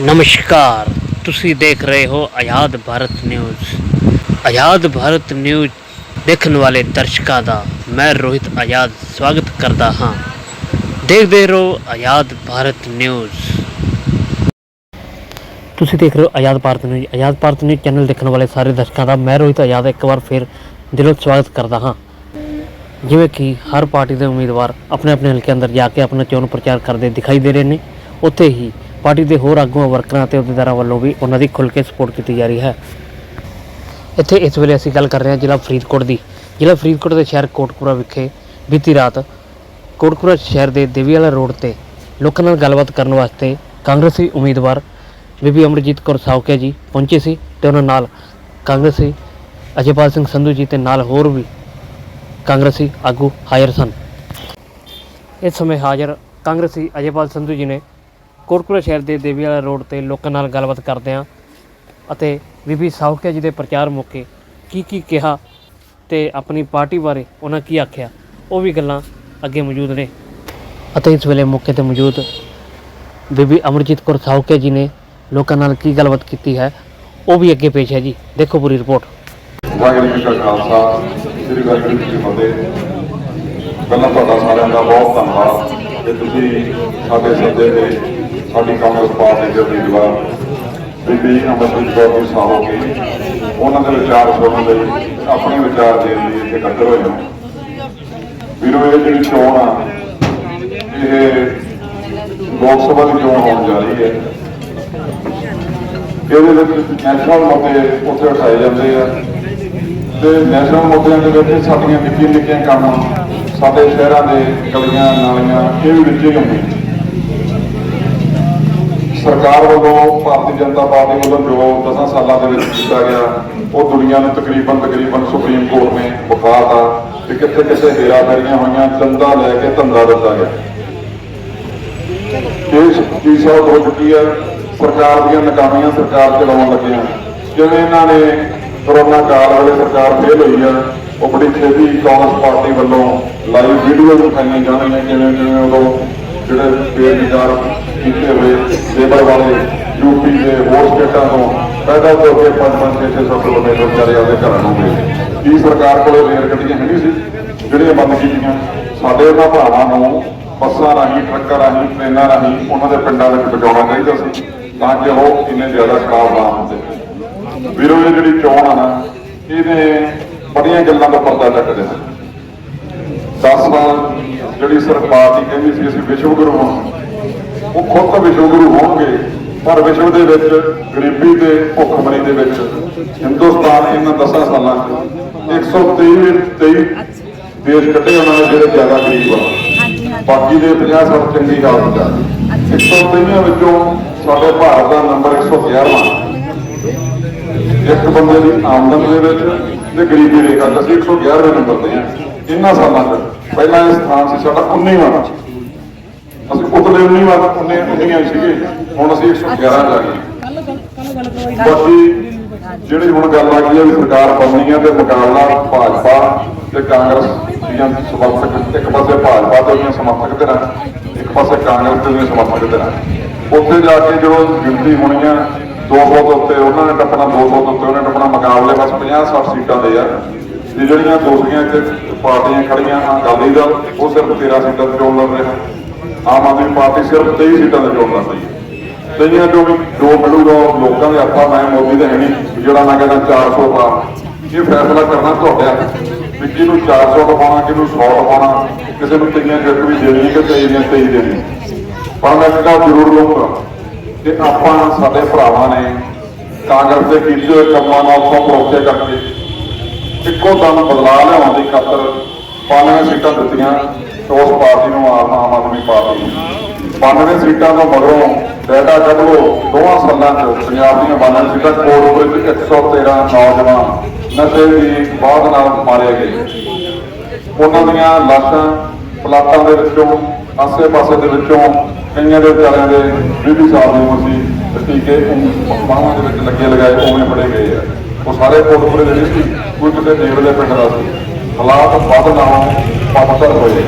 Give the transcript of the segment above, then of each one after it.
ਨਮਸਕਾਰ। ਤੁਸੀਂ ਦੇਖ ਰਹੇ ਹੋ ਆਜ਼ਾਦ ਭਾਰਤ ਨਿਊਜ਼। ਆਜ਼ਾਦ ਭਾਰਤ ਨਿਊਜ਼ ਦੇਖਣ ਵਾਲੇ ਦਰਸ਼ਕਾਂ ਦਾ ਮੈਂ ਰੋਹਿਤ ਆਜ਼ਾਦ ਸਵਾਗਤ ਕਰਦਾ ਹਾਂ। ਦੇਖਦੇ ਰਹੋ ਆਜ਼ਾਦ ਭਾਰਤ ਨਿਊਜ਼। ਤੁਸੀਂ ਦੇਖ ਰਹੇ ਹੋ Azad Bharat news. Azad Bharat news channel ਦੇਖਣ ਵਾਲੇ ਸਾਰੇ ਦਰਸ਼ਕਾਂ ਦਾ ਮੈਂ ਰੋਹਿਤ ਆਜ਼ਾਦ ਇੱਕ ਵਾਰ ਫਿਰ ਦਿਲੋਂ ਸਵਾਗਤ ਕਰਦਾ ਹਾਂ। ਜਿਵੇਂ ਕਿ ਹਰ ਪਾਰਟੀ ਦੇ ਉਮੀਦਵਾਰ ਆਪਣੇ ਆਪਣੇ ਹਲਕੇ ਅੰਦਰ ਜਾ ਕੇ ਆਪਣਾ ਚੋਣ ਪ੍ਰਚਾਰ ਕਰਦੇ ਦਿਖਾਈ ਦੇ ਰਹੇ ਨੇ। ਉੱਥੇ ਹੀ ਪਾਰਟੀ ਦੇ ਹੋਰ ਆਗੂਆਂ ਵਰਕਰਾਂ ਅਤੇ ਅਹੁਦੇਦਾਰਾਂ ਵੱਲੋਂ ਵੀ ਉਹਨਾਂ ਦੀ ਖੁੱਲ੍ਹ ਕੇ ਸਪੋਰਟ ਕੀਤੀ ਜਾ ਰਹੀ ਹੈ। ਇੱਥੇ ਇਸ ਵੇਲੇ ਅਸੀਂ ਗੱਲ ਕਰ ਰਹੇ ਹਾਂ ਜ਼ਿਲ੍ਹਾ ਫਰੀਦਕੋਟ ਦੀ। ਜ਼ਿਲ੍ਹਾ ਫਰੀਦਕੋਟ ਦੇ ਸ਼ਹਿਰ ਕੋਟਕਪੂਰਾ ਵਿਖੇ ਬੀਤੀ ਰਾਤ ਕੋਟਕਪੂਰਾ ਸ਼ਹਿਰ ਦੇ ਦੇਵੀਵਾਲਾ ਰੋਡ ਤੇ ਲੋਕਾਂ ਨਾਲ ਗੱਲਬਾਤ ਕਰਨ ਵਾਸਤੇ ਕਾਂਗਰਸੀ ਉਮੀਦਵਾਰ ਬੀਬੀ ਅਮਰਜੀਤ ਕੌਰ ਸਾਉਕਿਆ ਜੀ ਪਹੁੰਚੇ ਸੀ ਤੇ ਉਹਨਾਂ ਨਾਲ ਕਾਂਗਰਸੀ ਅਜੇਪਾਲ ਸਿੰਘ ਸੰਧੂ ਜੀ ਤੇ ਨਾਲ ਹੋਰ ਵੀ ਕਾਂਗਰਸੀ ਆਗੂ ਹਾਜ਼ਰ ਸਨ। ਇਸ ਸਮੇਂ ਹਾਜ਼ਰ ਕਾਂਗਰਸੀ ਅਜੇਪਾਲ ਸੰਧੂ ਜੀ ਨੇ ਕੋਟਕਪੂਰਾ ਸ਼ਹਿਰ ਦੇ ਦੇਵੀ ਦੇਵੀਵਾਲਾ ਰੋਡ ਤੇ ਲੋਕਾਂ ਨਾਲ ਗੱਲਬਾਤ ਕਰਦਿਆਂ ਅਤੇ ਬੀਬੀ ਸਾਹੂਕਿਆ ਜੀ ਦੇ ਪ੍ਰਚਾਰ ਮੌਕੇ ਕੀ ਕੀ ਕਿਹਾ ਤੇ ਆਪਣੀ ਪਾਰਟੀ ਬਾਰੇ ਉਹਨਾਂ ਕੀ ਆਖਿਆ, ਉਹ ਵੀ ਗੱਲਾਂ ਅੱਗੇ ਮੌਜੂਦ ਨੇ। ਅਤੇ ਇਸ ਵੇਲੇ ਮੌਕੇ ਤੇ ਮੌਜੂਦ ਬੀਬੀ ਅਮਰਜੀਤ ਕੌਰ ਸਾਹੂਕਿਆ ਜੀ ਨੇ ਲੋਕਾਂ ਨਾਲ ਕੀ ਗੱਲਬਾਤ ਕੀਤੀ ਹੈ, ਉਹ ਵੀ ਅੱਗੇ ਪੇਸ਼ ਹੈ ਜੀ। ਦੇਖੋ ਪੂਰੀ ਰਿਪੋਰਟ। ਵਾਹਿਗੁਰੂ ਜੀ ਕਾ ਖਾਲਸਾ, ਸ੍ਰੀ ਵਾਹਿਗੁਰੂ ਜੀ ਕੀ ਫਤਿਹ। ਪਹਿਲਾਂ ਤੁਹਾਡਾ ਸਾਰਿਆਂ ਦਾ ਬਹੁਤ ਧੰਨਵਾਦ ਕਿ ਤੁਸੀਂ ਸਾਡੇ ਸੱਦੇ ਤੇ ਸਾਡੀ ਕਾਂਗਰਸ ਪਾਰਟੀ ਦੇ ਉਮੀਦਵਾਰ ਬੀਬੀ ਅਮਰਜੀਤ ਕੌਰ ਜੀ ਸਾਹੋ ਕੇ ਉਹਨਾਂ ਦੇ ਵਿਚਾਰ ਸੁਣਨ ਲਈ, ਆਪਣੇ ਵਿਚਾਰ ਦੇਣ ਲਈ ਇੱਥੇ ਇਕੱਤਰ ਹੋਏ ਹਾਂ। ਵੀਰੋ, ਇਹ ਜਿਹੜੀ ਚੋਣ ਆ, ਇਹ ਲੋਕ ਸਭਾ ਦੀ ਚੋਣ ਹੋਣ ਜਾ ਰਹੀ ਹੈ। ਇਹਦੇ ਵਿੱਚ ਨੈਸ਼ਨਲ ਮੁੱਦੇ ਉੱਥੇ ਉਠਾਏ ਜਾਂਦੇ ਆ। ਤੇ ਨੈਸ਼ਨਲ ਮੁੱਦਿਆਂ ਦੇ ਵਿੱਚ ਸਾਡੀਆਂ ਨਿੱਕੀਆਂ ਨਿੱਕੀਆਂ ਕੰਮ ਸਾਡੇ ਸ਼ਹਿਰਾਂ ਦੇ ਗਲੀਆਂ, ਨਾਲੀਆਂ, ਇਹ ਵੀ ਵਿੱਚ ਹੀ ਹੁੰਦੇ ਸਰਕਾਰ ਵੱਲੋਂ ਭਾਰਤੀ ਜਨਤਾ ਪਾਰਟੀ ਵੱਲੋਂ ਜੋ 10 ਸਾਲਾਂ ਦੇ ਵਿੱਚ ਕੀਤਾ ਗਿਆ, ਉਹ ਦੁਨੀਆ ਨੂੰ ਤਕਰੀਬਨ ਤਕਰੀਬਨ ਸੁਪਰੀਮ ਕੋਰਟ ਨੇ ਵਿਖਾਤਾ ਕਿ ਕਿੱਥੇ ਕਿੱਥੇ ਹੇਰਾਫੇਰੀਆਂ ਹੋਈਆਂ ਚੰਦਾ ਲੈ ਕੇ ਧੰਦਾ ਦਿੱਤਾ ਗਿਆ। ਇਸ ਚੀਜ਼ ਸਾਲ ਹੋ ਚੁੱਕੀ ਹੈ, ਸਰਕਾਰ ਦੀਆਂ ਨਕਾਮੀਆਂ ਸਰਕਾਰ ਚਲਾਉਣ ਲੱਗੀਆਂ। ਜਿਵੇਂ ਇਹਨਾਂ ਨੇ ਕਰੋਨਾ ਕਾਲ ਵਾਲੇ ਸਰਕਾਰ ਫੇਲ ਹੋਈ ਹੈ, ਉਹ ਬੜੀ ਛੇਤੀ ਕਾਂਗਰਸ ਪਾਰਟੀ ਵੱਲੋਂ ਲਾਈਵ ਵੀਡੀਓ ਦਿਖਾਈਆਂ ਜਾਣਗੀਆਂ ਜਿਵੇਂ ਜਿਵੇਂ ਉਦੋਂ ਜਿਹੜੇ ਬੇਰੁਜ਼ਗਾਰ ਕੀਤੇ ਹੋਏ ਲੇਬਰ ਵਾਲੇ ਯੂਪੀ ਦੇ ਹੋਰ ਸਟੇਟਾਂ ਤੋਂ ਪੈਦਾ ਹੋ ਕੇ 5-5 6-6 ਕਿਲੋਮੀਟਰ ਵਿਚਾਰੇ ਆਪਦੇ ਘਰਾਂ ਨੂੰ ਗਏ। ਕੀ ਸਰਕਾਰ ਕੋਲੇ ਰੇਲ ਗੱਡੀਆਂ ਹੈ ਨਹੀਂ ਸੀ? ਜਿਹੜੀਆਂ ਬੰਦ ਕੀਤੀਆਂ। ਸਾਡੇ ਉਹਨਾਂ ਭਰਾਵਾਂ ਨੂੰ ਬੱਸਾਂ ਰਾਹੀਂ, ਟਰੱਕਾਂ ਰਾਹੀਂ, ਟ੍ਰੇਨਾਂ ਰਾਹੀਂ ਉਹਨਾਂ ਦੇ ਪਿੰਡਾਂ ਵਿੱਚ ਪਹੁੰਚਾਉਣਾ ਚਾਹੀਦਾ ਸੀ, ਤਾਂ ਕਿ ਉਹ ਇੰਨੇ ਜ਼ਿਆਦਾ ਖਰਾਬ ਨਾ ਹੁੰਦੇ। ਵੀਰੋ, ਇਹ ਜਿਹੜੀ ਚੋਣ ਆ ਨਾ ਇਹਨੇ ਬੜੀਆਂ ਗੱਲਾਂ ਦਾ ਪਰਦਾ ਚੱਕਦੇ ਨੇ 10 ਸਾਲ ਜਿਹੜੀ ਸਰਕਾਰ ਦੀ ਕਹਿੰਦੀ ਸੀ, ਅਸੀਂ ਵਿਸ਼ਵ ਗੁਰੂ ਹਾਂ। ਉਹ ਖੁਦ ਤਾਂ ਵਿਸ਼ਵ ਗੁਰੂ ਹੋਣਗੇ ਪਰ ਵਿਸ਼ਵ ਦੇ ਵਿੱਚ ਗਰੀਬੀ ਤੇ ਭੁੱਖਮਰੀ ਦੇ ਵਿੱਚ ਹਿੰਦੁਸਤਾਨ ਇਹਨਾਂ 10 ਸਾਲਾਂ 'ਚ 123 23 ਦੇਸ਼ ਕੱਢੇ ਉਹਨਾਂ ਨੇ ਜਿਹੜੇ ਜ਼ਿਆਦਾ ਗਰੀਬ ਆ। ਬਾਕੀ ਦੇ 50 ਸਭ ਚੰਗੀ ਹਾਲਤ ਆ 123 ਵਿੱਚੋਂ ਸਾਡੇ ਭਾਰਤ ਦਾ ਨੰਬਰ 111ਵਾਂ ਇੱਕ ਬੰਦੇ ਦੀ ਆਮਦਨ ਦੇ ਵਿੱਚ ਤੇ ਗਰੀਬੀ ਰੇਖਾ ਅਸੀਂ 111ਵੇਂ ਨੰਬਰ ਤੇ ਆ ਇਹਨਾਂ ਸਾਲਾਂ 'ਚ ਪਹਿਲਾਂ ਇਹ ਸਥਾਨ ਸੀ ਸਾਡਾ 19ਵਾਂ ਅਸੀਂ ਉਤਲੇ 19ਵਾਂ ਤੱਕ 19 19 ਹੀ ਸੀਗੇ। ਹੁਣ ਅਸੀਂ 111 ਜਾ ਗਏ। ਬਾਕੀ ਜਿਹੜੀ ਹੁਣ ਗੱਲ ਆ ਗਈ ਹੈ ਵੀ ਸਰਕਾਰ ਬਣਨੀ ਹੈ ਤੇ ਮੁਕਾਬਲਾ ਭਾਜਪਾ ਤੇ ਕਾਂਗਰਸ ਦੀਆਂ ਸਮਰਥਕ ਇੱਕ ਪਾਸੇ ਭਾਜਪਾ ਦੇ ਦੀਆਂ ਸਮਰਥਕ ਧਿਰਾਂ ਇੱਕ ਪਾਸੇ ਕਾਂਗਰਸ ਦੇ ਦੀਆਂ ਸਮਰਥਕ ਧਿਰਾਂ। ਉੱਥੇ ਜਾ ਕੇ ਜਦੋਂ ਗਿਣਤੀ ਹੋਣੀ ਆ 200 ਤੋਂ ਉੱਤੇ ਉਹਨਾਂ ਨੇ ਟੱਪਣਾ 200 ਤੋਂ ਉੱਤੇ ਉਹਨੇ ਟੱਪਣਾ ਮੁਕਾਬਲੇ ਬਸ 50 60 ਸੀਟਾਂ ਦੇ ਆ। ਤੇ ਜਿਹੜੀਆਂ ਦੂਸਰੀਆਂ ਤੇ ਪਾਰਟੀਆਂ ਖੜੀਆਂ ਆ ਅਕਾਲੀ ਦਲ ਉਹ ਸਿਰਫ 13 ਸੀਟਾਂ ਤੇ ਚੋਣ ਲੜ ਰਿਹਾ ਆਮ ਆਦਮੀ ਪਾਰਟੀ ਸਿਰਫ 23 ਸੀਟਾਂ ਤੇ ਚੋਣ ਲੜ ਰਹੀ ਹੈ ਤਈਆਂ ਜੋ ਵੀ ਜੋ ਮਿਲੂਗਾ, ਉਹ ਲੋਕਾਂ ਦੇ ਆਪਾਂ ਮੈਂ ਮੋਦੀ ਦੇ ਹੈ ਨਹੀਂ ਜਿਹੜਾ ਮੈਂ ਕਹਿੰਦਾ 400 ਪਾ। ਇਹ ਫੈਸਲਾ ਕਰਨਾ ਤੁਹਾਡਾ ਹੱਥ। ਵੀ ਕਿਹਨੂੰ 400 ਲਵਾਉਣਾ, ਕਿਹਨੂੰ 100 ਲਵਾਉਣਾ, ਕਿਸੇ ਨੂੰ ਤਈਆਂ ਜਿੱਤ ਵੀ ਦੇਣੀ ਕਿ ਤਈ ਦੀਆਂ ਤਈ ਦੇਣੀ ਪਰ ਮੈਂ ਇੱਕ ਜ਼ਰੂਰ ਲਊਂਗਾ ਕਿ ਆਪਾਂ, ਸਾਡੇ ਭਰਾਵਾਂ ਨੇ ਕਾਂਗਰਸ ਦੇ ਕੀਤੇ ਹੋਏ ਕੰਮਾਂ ਨਾਲ ਤੋਂ ਪਰੋਖੇ ਕਰਕੇ ਇੱਕੋ ਦਮ ਬਦਲਾਅ ਲਿਆਉਣ ਦੀ ਖਾਤਰ 92 ਸੀਟਾਂ ਦਿੱਤੀਆਂ। ਉਸ ਪਾਰਟੀ ਨੂੰ ਆਮ ਆਦਮੀ ਪਾਰਟੀ ਨੂੰ। 92 ਸੀਟਾਂ ਤੋਂ ਮਗਰੋਂ ਡਾਟਾ ਕੱਢ ਲਓ ਦੋਵਾਂ ਸਾਲਾਂ 'ਚ ਪੰਜਾਬ ਦੀਆਂ 92 ਸੀਟਾਂ, ਕੋਟ ਵਿੱਚ 113 ਨੌਜਵਾਨ ਨਸ਼ੇ ਦੀ ਬਾਧ ਨਾਲ ਮਾਰੇ ਗਏ। ਉਹਨਾਂ ਦੀਆਂ ਲਾਸ਼ਾਂ ਪਲਾਟਾਂ ਦੇ ਵਿੱਚੋਂ, ਆਸੇ-ਪਾਸੇ ਦੇ ਵਿੱਚੋਂ, ਕਈਆਂ ਦੇ ਵਿਚਾਰਿਆਂ ਦੇ 20 ਸਾਲ ਦੀ ਉਮਰ ਸੀ, ਤੇ ਟੀਕੇ ਬਾਹਾਂ ਦੇ ਵਿੱਚ ਲੱਗੇ ਲਗਾਏ, ਉਵੇਂ ਫੜੇ ਗਏ ਆ। ਉਹ ਸਾਰੇ ਕੋਟਪੁਰੇ ਦੇ ਨਹੀਂ ਸੀ, ਕੋਈ ਕਿਤੇ ਨੇੜਲੇ ਪਿੰਡ ਦਾ ਸੀ। ਹਾਲਾਤ ਵੱਧ ਨਾਲੋਂ ਪੱਧਰ ਹੋਏ।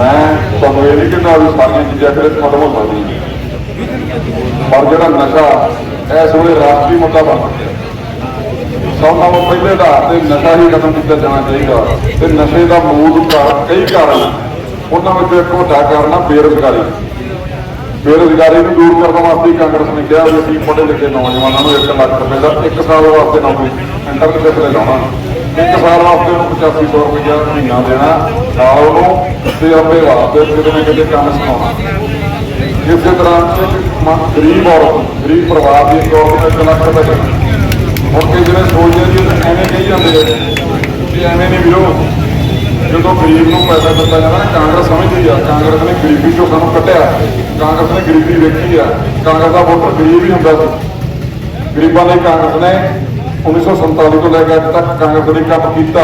ਮੈਂ ਤੁਹਾਨੂੰ ਇਹ ਨਹੀਂ ਕਹਿੰਦਾ ਵੀ ਸਾਰੀਆਂ ਚੀਜ਼ਾਂ ਕਿਤੇ ਖਤਮ ਹੋ ਸਕਦੀਆਂ। ਪਰ ਜਿਹੜਾ ਨਸ਼ਾ, ਇਸ ਵੇਲੇ ਰਾਸ਼ਟਰੀ ਮੁੱਦਾ ਬਣ ਚੁੱਕਿਆ ਸਭ ਨਾਲੋਂ ਪਹਿਲੇ ਆਧਾਰ ਤੇ ਨਸ਼ਾ ਹੀ ਖਤਮ ਕੀਤਾ ਜਾਣਾ ਚਾਹੀਦਾ। ਤੇ ਨਸ਼ੇ ਦਾ ਮੂਲ ਕਾਰਨ ਕਈ ਕਾਰਨ ਉਹਨਾਂ ਵਿੱਚੋਂ ਇੱਕ ਵੱਡਾ ਕਾਰਨ ਆ ਬੇਰੁਜ਼ਗਾਰੀ। ਬੇਰੁਜ਼ਗਾਰੀ ਨੂੰ ਦੂਰ ਕਰਨ ਵਾਸਤੇ ਕਾਂਗਰਸ ਨੇ ਕਿਹਾ ਵੀ ਅਸੀਂ ਪੜ੍ਹੇ ਲਿਖੇ ਨੌਜਵਾਨਾਂ ਨੂੰ 1 ਲੱਖ ਰੁਪਏ ਦਾ ਇੱਕ ਸਾਲ ਵਾਸਤੇ ਨੌਕਰੀ ਸੈਂਟਰ ਤੇ ਲਾਉਣਾ। ਇੱਕ ਸਾਲ ਵਾਸਤੇ ਉਹਨੂੰ 8500 ਰੁਪਇਆ ਮਹੀਨਾ ਦੇਣਾ, ਨਾਲ ਉਹਨੂੰ ਤੇ ਆਪਣੇ ਵਾਸਤੇ ਕਿਤੇ ਨਾ ਕਿਤੇ ਕੰਮ ਸਿਖਾਉਣਾ। ਇਸੇ ਤਰ੍ਹਾਂ ਗਰੀਬ ਔਰਤ, ਗਰੀਬ ਪਰਿਵਾਰ ਦੀ ਇੱਕ ਔਰਤ ਨੂੰ 1 ਲੱਖ ਰੁਪਏ ਦੇਣਾ। ਹੁਣ ਕਈ ਜਿਹੜੇ ਸੋਚਦੇ ਜੀ ਐਵੇਂ ਕਹੀ ਜਾਂਦੇ ਆ ਕਿ ਐਵੇਂ ਨਹੀਂ ਵੀਰੋ, ਜਦੋਂ ਗਰੀਬ ਨੂੰ ਪੈਸਾ ਦਿੱਤਾ ਜਾਂਦਾ ਨਾ, ਕਾਂਗਰਸ ਸਮਝਦੀ ਆ, ਕਾਂਗਰਸ ਨੇ ਗਰੀਬੀ ਚੋਂ ਸਾਨੂੰ ਕੱਢਿਆ ਕਾਂਗਰਸ ਨੇ ਗਰੀਬੀ ਵੇਖੀ ਆ, ਕਾਂਗਰਸ ਦਾ ਵੋਟਰ ਗਰੀਬ ਹੀ ਹੁੰਦਾ ਸੀ। ਗਰੀਬਾਂ ਲਈ ਕਾਂਗਰਸ ਨੇ 1947 ਤੋਂ ਲੈ ਕੇ ਅੱਜ ਤੱਕ ਕਾਂਗਰਸ ਨੇ ਕੰਮ ਕੀਤਾ।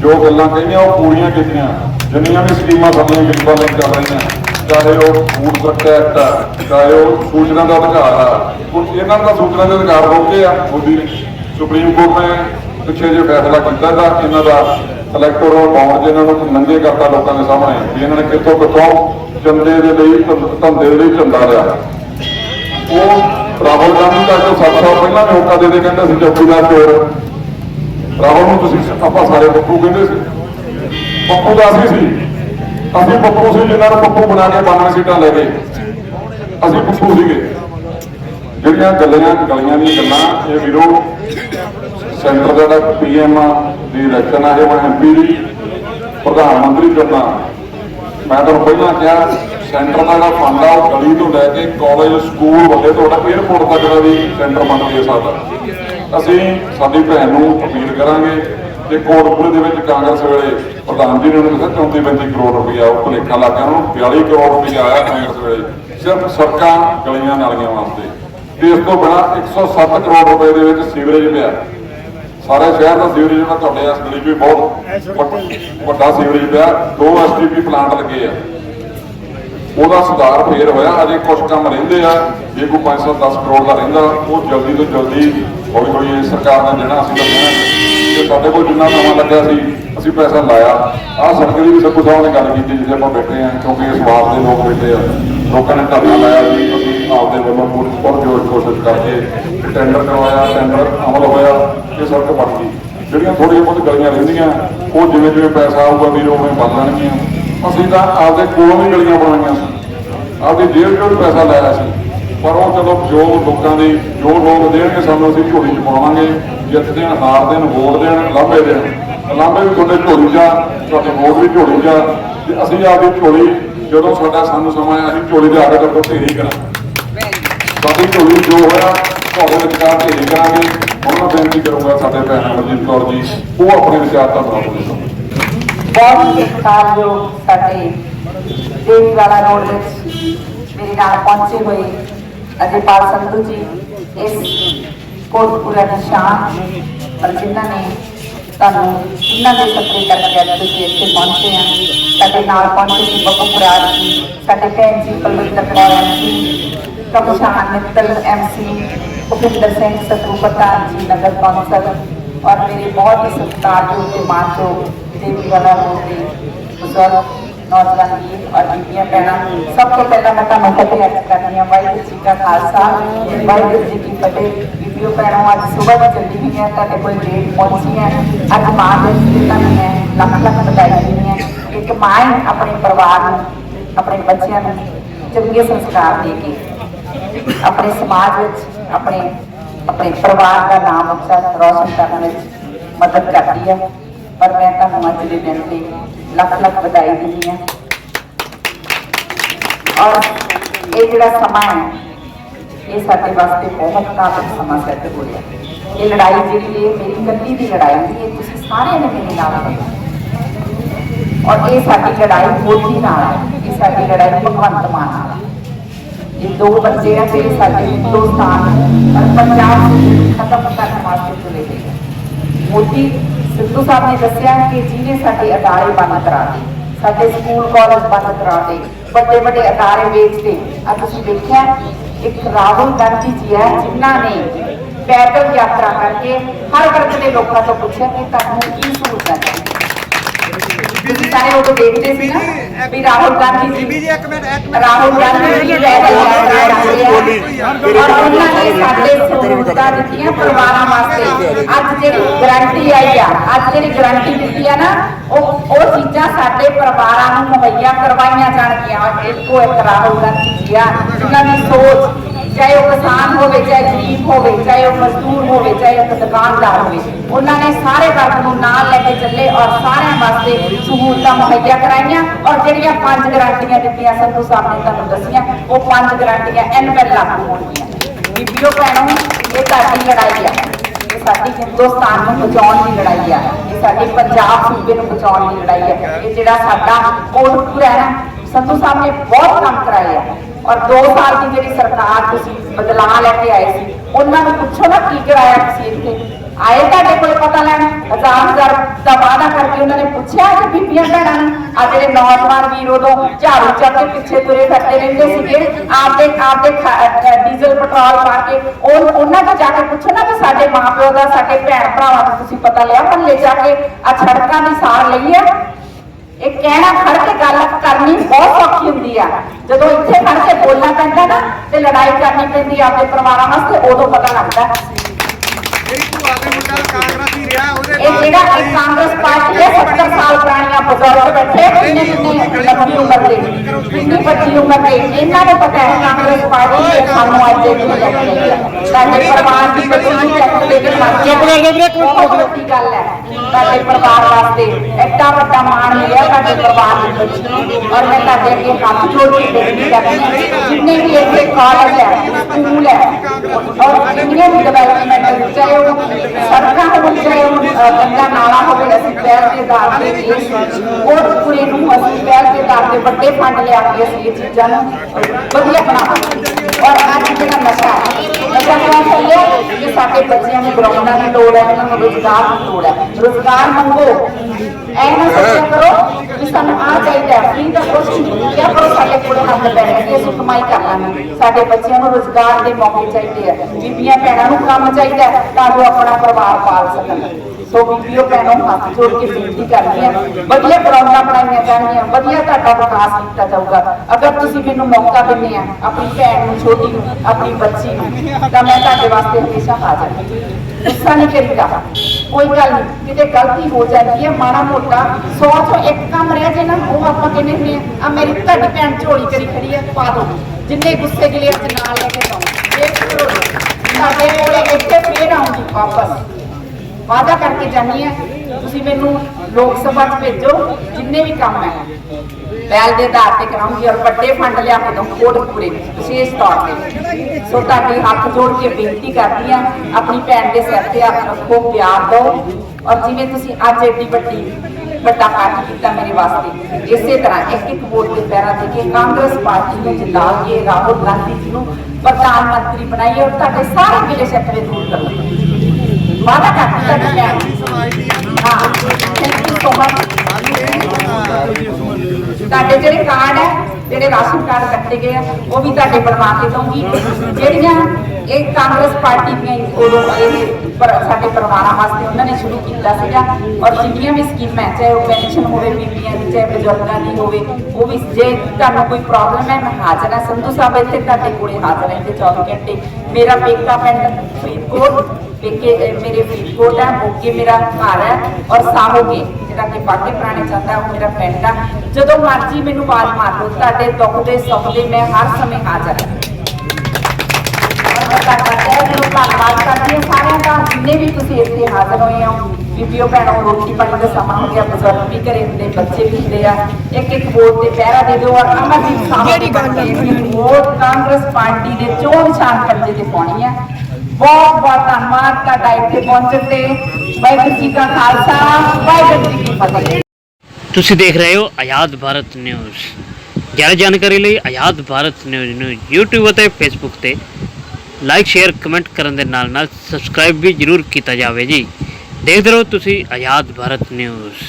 ਜੋ ਗੱਲਾਂ ਕਹੀਆਂ ਉਹ ਪੂਰੀਆਂ ਕੀਤੀਆਂ। ਜਿੰਨੀਆਂ ਵੀ ਸਕੀਮਾਂ ਸਾਡੀਆਂ ਗਰੀਬਾਂ ਲਈ ਚੱਲ ਰਹੀਆਂ, ਚਾਹੇ ਉਹ ਫੂਡ ਸੁਰੱਖਿਆ ਐਕਟ ਆ, ਚਾਹੇ ਉਹ ਸੂਚਨਾ ਦਾ ਅਧਿਕਾਰ ਆ ਹੁਣ ਇਹਨਾਂ ਦਾ ਸੂਚਨਾ ਦੇ ਅਧਿਕਾਰ ਰੋਕੇ ਆ, ਮੋਦੀ ਸੁਪਰੀਮ ਕੋਰਟ ਨੇ ਪਿੱਛੇ ਜੇ ਫੈਸਲਾ ਕੀਤਾ ਦਾ ਇਹਨਾਂ ਦਾ ਇਲੈਕਟੋਰਲ ਬੌਂਡ ਜਿਹਨਾਂ ਨੂੰ ਨੰਗੇ ਕਰਤਾ ਲੋਕਾਂ ਦੇ ਸਾਹਮਣੇ, ਵੀ ਇਹਨਾਂ ਨੇ ਕਿੱਥੋਂ ਕਿੱਥੋਂ ਚੰਦੇ ਦੇ ਲਈ ਧੰਦੇ ਦੇ ਲਈ ਚੰਦਾ ਲਿਆ। ਉਹ ਰਾਹੁਲ ਗਾਂਧੀ ਦਾ ਜੋ 7 ਸਾਲ ਪਹਿਲਾਂ ਮੌਕਾ ਦੇ ਦੇ ਕਹਿੰਦੇ ਸੀ ਚੌਕੀਦਾਰ ਚੋਰ। ਰਾਹੁਲ ਨੂੰ ਤੁਸੀਂ ਆਪਾਂ ਸਾਰੇ ਪੱਪੂ ਕਹਿੰਦੇ ਸੀ। ਪੱਪੂ ਦਾ ਅਸੀਂ ਸੀ। ਅਸੀਂ ਪੱਪੂ ਸੀ, ਜਿਨ੍ਹਾਂ ਨੂੰ ਪੱਪੂ ਬਣਾ ਕੇ 92 ਸੀਟਾਂ ਲੈ ਗਏ। ਅਸੀਂ ਪੱਪੂ ਸੀਗੇ। ਜਿਹੜੀਆਂ ਗੱਲਾਂ ਗਲੀਆਂ ਦੀਆਂ ਗੱਲਾਂ, ਇਹ ਵੀਰੋ, ਸੈਂਟਰ ਦਾ ਜਿਹੜਾ ਪੀਐਮ ਦੀ ਇਲੈਕਸ਼ਨ ਆ ਇਹ ਮੈਂ ਐਮਪੀ ਦੀ ਪ੍ਰਧਾਨ ਮੰਤਰੀ ਚੁਣਨਾ। ਮੈਂ ਤੁਹਾਨੂੰ ਪਹਿਲਾਂ ਕਿਹਾ ਸੈਂਟਰ ਦਾ ਜਿਹੜਾ ਫੰਡ ਆ ਉਹ ਗਲੀ ਤੋਂ ਲੈ ਕੇ ਕਾਲਜ, ਸਕੂਲ ਵੱਡੇ ਤੋਂ ਲੈ 에어ਪੋਰਟ ਤੱਕ ਦਾ ਵੀ ਸੈਂਟਰ ਫੰਡ ਦੇ ਸਕਦਾ ਅਸੀਂ ਸਾਡੀ ਭੈਣ ਨੂੰ ਅਪੀਲ ਕਰਾਂਗੇ ਕਿ ਕੋਟਪੁਰੇ ਦੇ ਵਿੱਚ ਕਾਂਗਰਸ ਵੇਲੇ ਪ੍ਰਧਾਨ ਜੀ ਨੇ ਉਹਨੂੰ ਕਿਹਾ 34 ਕਰੋੜ ਰੁਪਇਆ ਉਹ ਭੁਲੇਖਾ ਲੱਗ ਗਿਆ 42 ਕਰੋੜ ਰੁਪਇਆ ਆਇਆ ਕਾਂਗਰਸ ਵੇਲੇ। ਸਿਰਫ ਸੜਕਾਂ, ਗਲੀਆਂ, ਨਾਲੀਆਂ ਵਾਸਤੇ। ਤੇ ਇਸ ਤੋਂ ਬਿਨਾਂ 107 ਕਰੋੜ ਰੁਪਏ ਦੇ ਵਿੱਚ ਸੀਵਰੇਜ ਪਿਆ। ਸਾਰੇ ਸ਼ਹਿਰ ਦਾ ਸੀਵਰੇਜ ਜਿਹੜਾ ਤੁਹਾਡੇ ਇਸ ਗਲੀ 'ਚ ਵੀ ਬਹੁਤ ਵੱਡਾ ਸੀਵਰੇਜ ਪਿਆ। ਦੋ ਐਸਟੀਪੀ ਪਲਾਂਟ ਲੱਗੇ ਆ। ਉਹਦਾ ਸੁਧਾਰ ਫੇਰ ਹੋਇਆ, ਅਜੇ ਕੁਝ ਕੰਮ ਰਹਿੰਦੇ ਆ। ਜੇ ਕੋਈ 510 ਕਰੋੜ ਦਾ ਰਹਿੰਦਾ, ਉਹ ਜਲਦੀ ਤੋਂ ਜਲਦੀ ਹੌਲੀ ਹੌਲੀ ਸਰਕਾਰ ਨੇ ਦੇਣਾ ਅਸੀਂ ਤਾਂ ਦੇਣਾ ਤੇ ਸਾਡੇ ਕੋਲ ਜਿੰਨਾ ਸਮਾਂ ਲੱਗਿਆ ਸੀ, ਅਸੀਂ ਪੈਸਾ ਲਾਇਆ। ਆਹ ਸੜਕ ਦੀ ਵੀ ਸਭ ਸਾਹਿਬ ਨੇ ਗੱਲ ਕੀਤੀ, ਜਿੱਥੇ ਆਪਾਂ ਬੈਠੇ ਆ ਕਿਉਂਕਿ ਇਸ ਵਾਰ ਦੇ ਲੋਕ ਬੈਠੇ ਆ। ਲੋਕਾਂ ਨੇ ਧਰਨਾ ਲਾਇਆ ਸੀ, ਅਸੀਂ ਆਪਦੇ ਵੱਲੋਂ ਪੂਰੀ ਪੁਰਜੋਰ ਕੋਸ਼ਿਸ਼ ਕਰਕੇ ਟੈਂਡਰ ਕਰਵਾਇਆ ਟੈਂਡਰ ਅਮਲ ਹੋਇਆ, ਇਹ ਸੜਕ ਬਣ ਗਈ। ਜਿਹੜੀਆਂ ਥੋੜੀਆਂ ਬਹੁਤ ਗਲੀਆਂ ਰਹਿੰਦੀਆਂ, ਉਹ ਜਿਵੇਂ ਜਿਵੇਂ ਪੈਸਾ ਆਊਗਾ, ਵੀਰ, ਉਵੇਂ ਬਣ ਲੈਣਗੀਆਂ ਅਸੀਂ ਤਾਂ ਆਪਦੇ ਕੋਲੋਂ ਵੀ ਗਲੀਆਂ ਬਣਾਈਆਂ ਸੀ। ਆਪਦੀ ਜੇਬ ਚੋਂ ਪੈਸਾ ਲਾਇਆ ਸੀ। ਪਰ ਉਹ ਚਲੋ ਜੋ ਲੋਕਾਂ ਦੀ, ਜੋ ਲੋਕ ਦੇਣਗੇ ਸਾਨੂੰ, ਅਸੀਂ ਝੋਲੀ ਚ ਪਾਵਾਂਗੇ। ਜਿੱਤ ਦੇਣ, ਹਾਰ ਦੇਣ, ਵੋਟ ਦੇਣ, ਲਾਂਭੇ ਦੇਣ। ਲਾਂਭੇ ਵੀ ਤੁਹਾਡੇ ਝੋਲੀ ਜਾ ਤੁਹਾਡੇ ਵੋਟ ਵੀ ਝੋਲੀ ਜਾ ਤੇ ਅਸੀਂ ਆਪਦੀ ਝੋਲੀ, ਜਦੋਂ ਸਾਡਾ ਸਾਨੂੰ ਸਮਾਂ ਆਇਆ, ਅਸੀਂ ਝੋਲੀ ਦੇ ਆਗੇ ਤੋਂ ਢੇਰੀ ਕਰਾਂਗੇ। ਸਾਡੀ ਝੋਲੀ ਜੋ ਹੋਇਆ ਤੁਹਾਡੇ ਵਿਚਾਰ ਢੇਰੀ ਕਰਾਂਗੇ। ਉਹਨਾਂ ਬੇਨਤੀ ਕਰੂੰਗਾ ਸਾਡੇ ਭੈਣ ਅਮਰਜੀਤ ਕੌਰ ਜੀ, ਉਹ ਆਪਣੇ ਵਿਚਾਰ ਤਾਂ ਬਣਾਉਣਗੇ ਬਹੁਤ ਹੀ ਸਤਿਕਾਰਯੋਗ ਸਾਡੇ ਦੇਵੀ ਵਾਲਾ ਰੋਡ ਵਿੱਚ ਮੇਰੇ ਨਾਲ ਪਹੁੰਚੇ ਹੋਏ ਅਜੇਪਾਲ ਸੰਧੂ ਜੀ ਇਸ ਕੋਟਪੁਰਾ ਦੀ ਸ਼ਾਨ ਪਰ ਜਿਨ੍ਹਾਂ ਨੇ ਤੁਹਾਨੂੰ ਜਿਨ੍ਹਾਂ ਦੇ ਸਪਰੇ ਕਰਕੇ ਅੱਜ ਤੁਸੀਂ ਇੱਥੇ ਪਹੁੰਚੇ ਆ ਸਾਡੇ ਨਾਲ ਪਹੁੰਚੇ ਸੀ ਬੱਬੂ ਬਰਾੜ ਜੀ ਸਾਡੇ ਭੈਣ ਜੀ ਪਲਵਿੰਦਰ ਕੌਰ ਐਮਸੀ ਕਮਸ਼ਾਨ ਮਿੱਤਲ ਐਮਸੀ ਭੁਪਿੰਦਰ ਸਿੰਘ ਸਤਰੂ ਪ੍ਰਧਾਨ ਜੀ ਨਗਰ ਕੌਂਸਲ ਔਰ ਮੇਰੇ ਬਹੁਤ ਹੀ ਸਤਿਕਾਰਯੋਗ ਤੇ ਮਾਨਯੋਗ ਦੇਵੀ ਵਾਲਾ ਰੋਡ ਦੇ ਬਜ਼ੁਰਗ, ਨੌਜਵਾਨ ਵੀਰ ਔਰ ਬੀਬੀਆਂ ਭੈਣਾਂ, ਸਭ ਤੋਂ ਪਹਿਲਾਂ ਮੈਂ ਤੁਹਾਨੂੰ ਫਤਿਹ ਕਰਨੀ ਆ ਵਾਹਿਗੁਰੂ ਜੀ ਕਾ ਖਾਲਸਾ, ਵਾਹਿਗੁਰੂ ਜੀ ਕੀ ਫਤਿਹ। ਬੀਬੀਓ ਭੈਣਾਂ, ਅੱਜ ਸਵੇਰ ਦੀ ਚੱਲੀ ਹੋਈ ਹੈ, ਤੁਹਾਡੇ ਕੋਲ ਲੇਟ ਪਹੁੰਚੀ ਹੈ। ਅੱਜ ਮਾਂ ਦੇ ਸਿਰ ਤਾਂ ਨਹੀਂ ਲੱਖ ਲੱਖ ਵਧਾਈ ਦਿੰਦੀ ਹੈ। ਇੱਕ ਮਾਂ ਆਪਣੇ ਪਰਿਵਾਰ ਨੂੰ, ਆਪਣੇ ਬੱਚਿਆਂ ਨੂੰ ਚੰਗੇ ਸੰਸਕਾਰ ਦੇ ਕੇ, ਆਪਣੇ ਸਮਾਜ ਵਿੱਚ, ਆਪਣੇ ਆਪਣੇ ਪਰਿਵਾਰ ਦਾ ਨਾਮ ਉੱਚਾ ਰੌਸ਼ਨ ਕਰਨ ਵਿੱਚ ਮਦਦ ਕਰਦੀ ਹੈ। ਪਰ ਮੈਂ ਤੁਹਾਨੂੰ ਅੱਜ ਦੇ ਦਿਨ ਤੇ ਲੱਖ ਲੱਖ ਵਧਾਈ ਦਿੰਦੀ ਹਾਂ ਔਰ ਇਹ ਜਿਹੜਾ ਸਮਾਂ ਹੈ ਇਹ ਸਾਡੇ ਵਾਸਤੇ ਬਹੁਤ ਕਾਫੀ ਸਮਾਂ ਸਿੱਧ ਹੋਇਆ ਇਹ ਲੜਾਈ ਜਿਹੜੀ ਹੈ ਮੇਰੀ ਇਕੱਲੀ ਦੀ ਲੜਾਈ ਨਹੀਂ ਇਹ ਤੁਸੀਂ ਸਾਰਿਆਂ ਨੇ ਮੇਰੇ ਨਾਲ ਲੜੀ ਔਰ ਇਹ ਸਾਡੀ ਲੜਾਈ ਮੋਦੀ ਨਾਲ ਹੈ ਇਹ ਸਾਡੀ ਲੜਾਈ ਭਗਵੰਤ ਮਾਨ ਨਾਲ ਹੈ ਇਹ ਦੋ ਬੱਚੇ ਆ ਜਿਹੜੇ ਸਾਡੇ ਹਿੰਦੁਸਤਾਨ ਔਰ ਪੰਜਾਬ ਨੂੰ ਖਤਮ ਕਰਨ ਵਾਸਤੇ ਤੁਲੇ ਗਏ ਆ। ਮੋਦੀ ਸਿੱਧੂ ਸਾਹਿਬ ਨੇ ਦੱਸਿਆ ਕਿ ਜਿਹਨੇ ਸਾਡੇ ਅਦਾਰੇ ਬੰਦ ਕਰਾ ਦਿੱਤੇ ਸਾਡੇ ਸਕੂਲ ਕਾਲਜ ਬੰਦ ਕਰਾ ਦਿੱਤੇ ਵੱਡੇ ਵੱਡੇ ਅਦਾਰੇ ਵੇਚਦੇ ਆ ਤੁਸੀਂ ਦੇਖਿਆ ਇੱਕ ਰਾਹੁਲ ਗਾਂਧੀ ਜੀ ਹੈ ਜਿਨ੍ਹਾਂ ਨੇ ਪੈਦਲ ਯਾਤਰਾ ਕਰਕੇ ਹਰ ਵਰਗ ਦੇ ਲੋਕਾਂ ਤੋਂ ਪੁੱਛਿਆ ਕਿ ਤੁਹਾਨੂੰ ਕੀ ਸਹੂਲਤਾਂ ਚਾਹੀਦੀਆਂ ਤੁਸੀਂ ਸਾਰੇ ਉਹ ਦੇਖਦੇ ਸੀ ਨਾ ਵੀ ਰਾਹੁਲ ਗਾਂਧੀ ਬੀਬੀ ਜੀ ਜੀ ਇੱਕ ਮਿੰਟ ਇੱਕ ਮਿੰਟ ਰਾਹੁਲ ਗਾਂਧੀ ਜੀ ਪੈਦਲ ਯਾਤਰਾ ਕਰਦੇ ਆ ਔਰ ਉਹਨਾਂ ਨੇ ਸਾਡੇ ਸਹੂਲਤਾਂ ਦਿੱਤੀਆਂ ਪਰਿਵਾਰਾਂ ਵਾਸਤੇ ਅੱਜ ਜਿਹੜੀ ਗਰੰਟੀ ਆਈ ਆ। ਅੱਜ ਜਿਹੜੀ ਗਰੰਟੀ ਦਿੱਤੀ ਆ ਨਾ, ਉਹ ਉਹ ਚੀਜ਼ਾਂ ਸਾਡੇ ਪਰਿਵਾਰਾਂ ਨੂੰ ਮੁਹੱਈਆ ਕਰਵਾਈਆਂ ਜਾਣਗੀਆਂ। ਇੱਕੋ ਇੱਕ ਰਾਹੁਲ ਗਾਂਧੀ ਜੀ ਆ। ਜਿਨ੍ਹਾਂ ਦੀ ਸੋਚ, ਚਾਹੇ ਉਹ ਕਿਸਾਨ ਹੋਵੇ, ਚਾਹੇ ਗਰੀਬ ਹੋਵੇ, ਚਾਹੇ ਉਹ ਮਜ਼ਦੂਰ ਹੋਵੇ, ਚਾਹੇ ਉਹ ਦੁਕਾਨਦਾਰ ਹੋਵੇ, ਉਹਨਾਂ ਨੇ ਸਾਰੇ ਵਰਗ ਨੂੰ ਨਾਲ ਲੈ ਕੇ ਚੱਲੇ ਔਰ ਸਾਰਿਆਂ ਵਾਸਤੇ ਸਹੂਲਤਾਂ ਮੁਹੱਈਆ ਕਰਾਈਆਂ। ਔਰ ਜਿਹੜੀਆਂ ਪੰਜ ਗਰੰਟੀਆਂ ਦਿੱਤੀਆਂ ਸੰਧੂ ਸਾਹਿਬ ਨੇ ਤੁਹਾਨੂੰ ਦੱਸੀਆਂ, ਉਹ ਪੰਜ ਗਰੰਟੀਆਂ ਐਨਵੈਲ ਲਾਗੂ ਹੋਣਗੀਆਂ। ਬੀਬੀਓ ਭੈਣੋ, ਇਹ ਤੁਹਾਡੀ ਲੜਾਈ ਆ। ਸਾਡੀ ਹਿੰਦੁਸਤਾਨ ਨੂੰ ਬਚਾਉਣ ਦੀ ਲੜਾਈ ਆ। ਇਹ ਸਾਡੇ ਪੰਜਾਬ ਸੂਬੇ ਨੂੰ ਬਚਾਉਣ ਦੀ ਲੜਾਈ ਆ। ਇਹ ਜਿਹੜਾ ਸਾਡਾ ਕੋਟਪੂਰਾ ਹੈ ਨਾ, ਸੰਧੂ ਸਾਹਿਬ ਨੇ ਬਹੁਤ ਕੰਮ ਕਰਾਏ ਆ। ਔਰ 2 ਸਾਲ ਦੀ ਜਿਹੜੀ ਸਰਕਾਰ ਤੁਸੀਂ ਬਦਲਾਅ ਲੈ ਕੇ ਆਏ ਸੀ, ਉਹਨਾਂ ਨੂੰ ਪੁੱਛੋ ਨਾ ਕੀ ਕਰਾਇਆ ਤੁਸੀਂ ਇੱਥੇ। ਆਏ ਤੁਹਾਡੇ ਕੋਲ ਪਤਾ ਲੈਣ? ਹਜ਼ਾਰ ਹਜ਼ਾਰ ਦਾ ਵਾਅਦਾ ਕਰਕੇ ਉਹਨਾਂ ਨੇ ਪੁੱਛਿਆ ਕਿ ਬੀਬੀਆਂ ਭੈਣਾਂ ਨੂੰ ਆ ਜਿਹੜੇ ਨੌਜਵਾਨ ਵੀਰ ਉਦੋਂ ਝਾੜੂ ਚੱਕ ਕੇ ਪਿੱਛੇ ਤੁਰੇ ਫਿਰਦੇ ਰਹਿੰਦੇ ਸੀਗੇ, ਆਪਦੇ ਆਪਦੇ ਡੀਜ਼ਲ, ਪੈਟਰੋਲ ਪਾ ਕੇ, ਉਹ, ਉਹਨਾਂ ਤੋਂ ਜਾ ਕੇ ਪੁੱਛੋ ਨਾ ਕਿ ਸਾਡੇ ਮਾਪਿਓ ਦਾ, ਸਾਡੇ ਭੈਣ ਭਰਾਵਾਂ ਦਾ ਤੁਸੀਂ ਪਤਾ ਲਿਆ ਮਹੱਲੇ ਜਾ ਕੇ ਆ ਸੜਕਾਂ ਦੀ ਸਾਰ ਲਈ ਆ। ਇਹ ਕਹਿਣਾ, ਖੜ ਕੇ ਗੱਲ ਕਰਨੀ ਬਹੁਤ ਔਖੀ ਹੁੰਦੀ ਆ। ਜਦੋਂ ਇੱਥੇ ਖੜ ਕੇ ਬੋਲਣਾ ਪੈਂਦਾ ਨਾ, ਤੇ ਲੜਾਈ ਕਰਨੀ ਪੈਂਦੀ ਆ ਆਪਣੇ ਪਰਿਵਾਰਾਂ ਵਾਸਤੇ, ਉਦੋਂ ਪਤਾ ਲੱਗਦਾ ਜਿਹੜੀ ਭੂਆ ਦੇ ਮੁੰਡਾ ਕਾਂਗਰਸੀ ਰਿਹਾ ਉਹਦੇ ਇਹ ਜਿਹੜਾ ਕਾਂਗਰਸ ਪਾਰਟੀ ਦੇ 70 ਸਾਲ ਪੁਰਾਣੀਆਂ ਬਜ਼ੁਰਗ ਬੈਠੇ ਕਿੰਨੇ ਲੰਬੀ ਉਮਰ ਦੇ? ਕਿੰਨੀ ਵੱਡੀ ਉਮਰ ਦੇ? ਇਹਨਾਂ ਨੂੰ ਪਤਾ ਹੈ ਕਾਂਗਰਸ ਪਾਰਟੀ ਦੇ ਸਾਨੂੰ ਅੱਜ ਇਹ ਲੈ ਕੇ ਆਈ ਹੈ ਸਾਡੇ ਪਰਿਵਾਰ ਦੀ ਬਚੀ ਚੱਕ ਦੇ ਕੇ ਮਰ ਗਿਆ ਵੱਡੀ ਗੱਲ ਹੈ। ਸਾਡੇ ਪਰਿਵਾਰ ਵਾਸਤੇ ਐਡਾ ਵੱਡਾ ਮਾਣ ਮਿਲਿਆ ਸਾਡੇ ਪਰਿਵਾਰ ਨੂੰ ਔਰ ਮੈਂ ਤੁਹਾਡੇ ਅੱਗੇ ਹੱਥ ਜੋੜ ਕੇ ਬੇਨਤੀ ਕਰਦੀ ਜਿੰਨੇ ਵੀ ਇੱਥੇ ਕਾਲਜ ਹੈ ਸਕੂਲ ਹੈ, ਔਰ ਜਿੰਨੀਆਂ ਵੀ ਡਿਵੈਲਪਮੈਂਟ ਚਾਹੇ ਉਹ ਸੜਕਾਂ ਹੋਣ ਚਾਹੇ ਉਹ ਗੰਗਾ ਨਾਲਾ ਹੋਵੇ ਅਸੀਂ ਪਹਿਲ ਦੇ ਆਧਾਰ ਤੇ ਇਸ ਕੋਟਪੁਰੇ ਨੂੰ ਅਸੀਂ ਪਹਿਲ ਦੇ ਆਧਾਰ ਤੇ ਵੱਡੇ ਫੰਡ ਲਿਆ ਕੇ ਅਸੀਂ ਇਹ ਚੀਜ਼ਾਂ ਨੂੰ ਵਧੀਆ ਬਣਾਵਾਂਗੇ ਔਰ ਅੱਜ ਜਿਹੜਾ ਨਸ਼ਾ ਹੈ ਕਿਉਂ ਚੱਲਿਆ ਕਿ ਸਾਡੇ ਬੱਚਿਆਂ ਨੂੰ ਗਰਾਊਂਡਾਂ ਦੀ ਲੋੜ ਹੈ ਉਹਨਾਂ ਨੂੰ ਰੋਜ਼ਗਾਰ ਦੀ ਲੋੜ ਹੈ। ਰੋਜ਼ਗਾਰ ਮੰਗੋ। ਐ ਨਾ ਸੋਚਿਆ ਕਰੋ ਕਿ ਸਾਨੂੰ ਆ ਚਾਹੀਦਾ ਹੈ ਫ੍ਰੀ ਦਾ ਕੁਝ ਨਹੀਂ ਕਿਹਾ ਕਰੋ ਸਾਡੇ ਕੋਲ ਹੱਥ ਪੈਣਾ ਕਿ ਅਸੀਂ ਕਮਾਈ ਕਰ ਲਾਂਗੇ। ਸਾਡੇ ਬੱਚਿਆਂ ਨੂੰ ਰੋਜ਼ਗਾਰ ਦੇ ਮੌਕੇ ਚਾਹੀਦੇ ਆ। ਬੀਬੀਆਂ ਭੈਣਾਂ ਨੂੰ ਕੰਮ ਚਾਹੀਦਾ ਹੈ ਤਾਂ ਜੋ ਆਪਣਾ ਪਰਿਵਾਰ ਪਾਲ ਸਕਣ। ਸੋ ਬੀਬੀਓ ਭੈਣੋਂ ਹੱਥ ਜੋੜ ਕੇ ਬੇਨਤੀ ਕਰਦੀ ਹਾਂ ਵਧੀਆ ਗਰਾਊਂਡਾਂ ਬਣਾਈਆਂ ਜਾਣਗੀਆਂ ਵਧੀਆ ਤੁਹਾਡਾ ਵਿਕਾਸ ਕੀਤਾ ਜਾਊਗਾ। ਅਗਰ ਤੁਸੀਂ ਮੈਨੂੰ ਮੌਕਾ ਦਿੰਦੇ ਆ, ਆਪਣੀ ਭੈਣ ਨੂੰ, ਛੋਟੀ ਨੂੰ, ਆਪਣੀ ਬੱਚੀ ਨੂੰ, ਤਾਂ ਮੈਂ ਤੁਹਾਡੇ ਵਾਸਤੇ ਹਮੇਸ਼ਾ ਹਾਜ਼ਰ ਹਾਂ। ਗੁੱਸਾ ਨਹੀਂ ਕਰੀਦਾ। ਕੋਈ ਗੱਲ ਨਹੀਂ, ਕਿਤੇ ਗਲਤੀ ਹੋ ਜਾਂਦੀ ਹੈ ਮਾੜਾ ਮੋਟਾ ਸੌ ਚੋਂ ਇੱਕ ਕੰਮ ਰਹਿ ਜੇ ਨਾ, ਉਹ ਆਪਾਂ ਕਹਿੰਦੇ ਹੁੰਦੇ ਆ? ਆ ਮੇਰੀ ਤੁਹਾਡੀ ਭੈਣ ਝੋਲੀ ਕਰੀ ਖੜੀ ਹੈ ਪਾ ਦੋ। ਜਿੰਨੇ ਗੁੱਸੇ ਗਿਲੇ ਨਾਲ ਲੈ ਕੇ ਜਾਓ। ਇਹ ਕਰੋ ਸਾਡੇ ਕੋਲੇ ਇੱਥੇ ਫੇਰ ਆਉਂਗੀ ਵਾਪਸ। ਵਾਅਦਾ ਕਰਕੇ ਜਾਨੀ ਹੈ। ਤੁਸੀਂ ਮੈਨੂੰ ਲੋਕ ਸਭਾ 'ਚ ਭੇਜੋ, ਜਿੰਨੇ ਵੀ ਕੰਮ ਹੈ। ਪਹਿਲ ਦੇ ਆਧਾਰ ਤੇ ਕਰਾਉਂਗੀ ਔਰ ਵੱਡੇ ਫੰਡ ਲਿਆ ਕੇ ਦਊਂ ਕੋਟਪੂਰੇ ਵਿਸ਼ੇਸ਼ ਤੌਰ ਤੇ। ਸੋ ਤੁਹਾਡੇ ਹੱਥ ਜੋੜ ਕੇ ਬੇਨਤੀ ਕਰਦੀ ਆ ਆਪਣੀ ਭੈਣ ਦੇ ਸਿਰ ਤੇ ਹੱਥ ਰੱਖੋ, ਪਿਆਰ ਦਿਓ। ਔਰ ਜਿਵੇਂ ਤੁਸੀਂ ਅੱਜ ਏਡੀ ਵੱਡੀ, ਵੱਡਾ ਕਾਰਜ ਕੀਤਾ ਮੇਰੇ ਵਾਸਤੇ, ਇਸੇ ਤਰ੍ਹਾਂ ਇੱਕ ਇੱਕ ਵੋਟ ਦੇ ਪੈਰਾਂ ਦੇ ਕੇ ਕਾਂਗਰਸ ਪਾਰਟੀ ਨੂੰ ਜਿਤਾ ਕੇ ਰਾਹੁਲ ਗਾਂਧੀ ਜੀ ਨੂੰ ਪ੍ਰਧਾਨ ਮੰਤਰੀ ਬਣਾਈਏ ਔਰ ਤੁਹਾਡੇ ਸਾਰੇ ਗਿਲੇ ਸ਼ਿਕਵੇ ਦੂਰ ਕਰੋ। ਵਾਦਾ ਕਰਦੀ ਤੁਹਾਡੀ ਭੈਣ ਹਾਂ ਥੈਂਕ ਯੂ ਸੋ ਮਚ ਤੁਹਾਡੇ ਜਿਹੜੇ ਕਾਰਡ ਹੈ, ਜਿਹੜੇ ਰਾਸ਼ਨ ਕਾਰਡ ਕੱਟੇ ਗਏ ਆ, ਉਹ ਵੀ ਤੁਹਾਡੇ ਬਣਵਾ ਕੇ ਦਊਂਗੀ। ਜਿਹੜੀਆਂ ਇਹ ਕਾਂਗਰਸ ਪਾਰਟੀ ਦੀਆਂ ਉਦੋਂ ਇਹ ਪਰ ਸਾਡੇ ਪਰਿਵਾਰਾਂ ਵਾਸਤੇ ਉਹਨਾਂ ਨੇ ਸ਼ੁਰੂ ਕੀਤਾ ਸੀਗਾ। ਔਰ ਜਿੰਨੀਆਂ ਵੀ ਸਕੀਮਾਂ ਚਾਹੇ ਉਹ ਪੈਨਸ਼ਨ ਹੋਵੇ, ਬੀਬੀਆਂ ਦੀ, ਚਾਹੇ ਬਜ਼ੁਰਗਾਂ ਦੀ ਹੋਵੇ, ਉਹ ਵੀ ਜੇ ਤੁਹਾਨੂੰ ਕੋਈ ਪ੍ਰੋਬਲਮ ਹੈ, ਮੈਂ ਹਾਜ਼ਰ ਹਾਂ। ਸੰਧੂ ਸਾਹਿਬ ਇੱਥੇ ਤੁਹਾਡੇ ਕੋਲੇ ਹਾਜ਼ਰ ਹੈ ਤੇ 24 ਘੰਟੇ। ਮੇਰਾ ਪੇਕਾ ਪਿੰਡ ਫਰੀਦਕੋਟ, ਪੇਕੇ ਮੇਰੇ ਫਰੀਦਕੋਟ ਹੈ, ਮੋਗੇ ਮੇਰਾ ਘਰ ਹੈ। ਔਰ ਸਾਹੋਗੇ, ਜਿਹੜਾ ਕਿ ਬਾਗੇ ਪੁਰਾਣੇ ਜਾਂਦਾ ਉਹ ਮੇਰਾ ਪਿੰਡ ਆ। ਜਦੋਂ ਮਰਜ਼ੀ ਮੈਨੂੰ ਆਵਾਜ਼ ਮਾਰ ਲਓ ਤੁਹਾਡੇ ਦੁੱਖ ਦੇ, ਸੁੱਖ ਦੇ, ਮੈਂ ਹਰ ਸਮੇਂ ਹਾਜ਼ਰ ਹਾਂ। ਹਾਂ ਸਾਰਿਆਂ ਦਾ ਜਿੰਨੇ ਵੀ ਤੁਸੀਂ ਇੱਥੇ ਹਾਜ਼ਰ ਹੋਏ ਹੋ ਬੀਬੀਓ ਭੈਣੋ ਰੋਟੀ ਪਾਣੀ ਦਾ ਸਮਾਂ ਹੋ ਗਿਆ ਬਜ਼ੁਰਗ ਵੀ ਘਰੇ ਹੁੰਦੇ ਬੱਚੇ ਵੀ ਹੁੰਦੇ ਆ ਇੱਕ ਇੱਕ ਵੋਟ ਤੇ ਪਹਿਰਾ ਦੇ ਦਿਓ ਔਰ ਅਮਰਜੀਤ ਸਾਹਿਬ ਜਿਹੜੀ ਗੱਲ ਵੋਟ ਕਾਂਗਰਸ ਪਾਰਟੀ ਦੇ ਚੋਣ ਨਿਸ਼ਾਨ ਪੱਤੇ ਤੇ ਪਾਉਣੀ ਆ ਬਹੁਤ ਬਹੁਤ ਧੰਨਵਾਦ ਤੁਹਾਡਾ ਇੱਥੇ ਪਹੁੰਚਣ ਤੇ। ਵਾਹਿਗੁਰੂ ਜੀ ਕਾ ਖਾਲਸਾ ਵਾਹਿਗੁਰੂ ਜੀ ਕੀ ਫਤਿਹ। ਤੁਸੀਂ ਦੇਖ ਰਹੇ ਹੋ ਆਜ਼ਾਦ ਭਾਰਤ ਨਿਊਜ਼। ਜ਼ਿਆਦਾ ਜਾਣਕਾਰੀ ਲਈ ਆਜ਼ਾਦ ਭਾਰਤ ਨਿਊਜ਼ ਨੂੰ YouTube ਅਤੇ Facebook ਤੇ ਲਾਈਕ, ਸ਼ੇਅਰ, ਕਮੈਂਟ ਕਰਨ ਦੇ ਨਾਲ ਨਾਲ ਸਬਸਕ੍ਰਾਈਬ ਵੀ ਜਰੂਰ ਕੀਤਾ ਜਾਵੇ ਜੀ। ਦੇਖਦੇ ਰਹੋ ਤੁਸੀਂ ਆਜ਼ਾਦ ਭਾਰਤ ਨਿਊਜ਼।